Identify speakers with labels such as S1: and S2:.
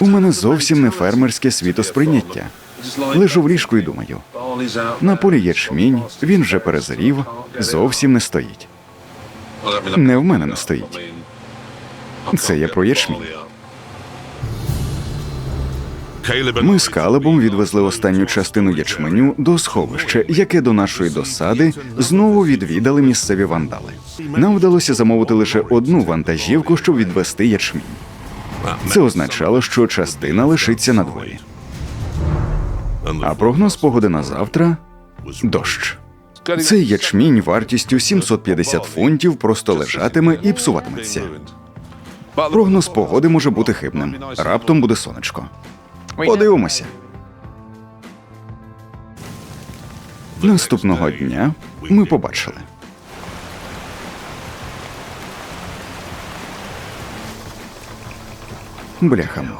S1: У мене зовсім не фермерське світосприйняття. Лежу в ліжку і думаю. На полі ячмінь, він вже перезрів, зовсім не стоїть. Не в мене не стоїть. Це я про ячмінь. Ми з Калебом відвезли останню частину ячменю до сховища, яке до нашої досади знову відвідали місцеві вандали. Нам вдалося замовити лише одну вантажівку, щоб відвести ячмінь. Це означало, що частина лишиться на дворі. А прогноз погоди на завтра дощ. Цей ячмінь вартістю 750 фунтів просто лежатиме і псуватиметься. Прогноз погоди може бути хибним. Раптом буде сонечко. Подивимося. Наступного дня ми побачили. Бляха-муха.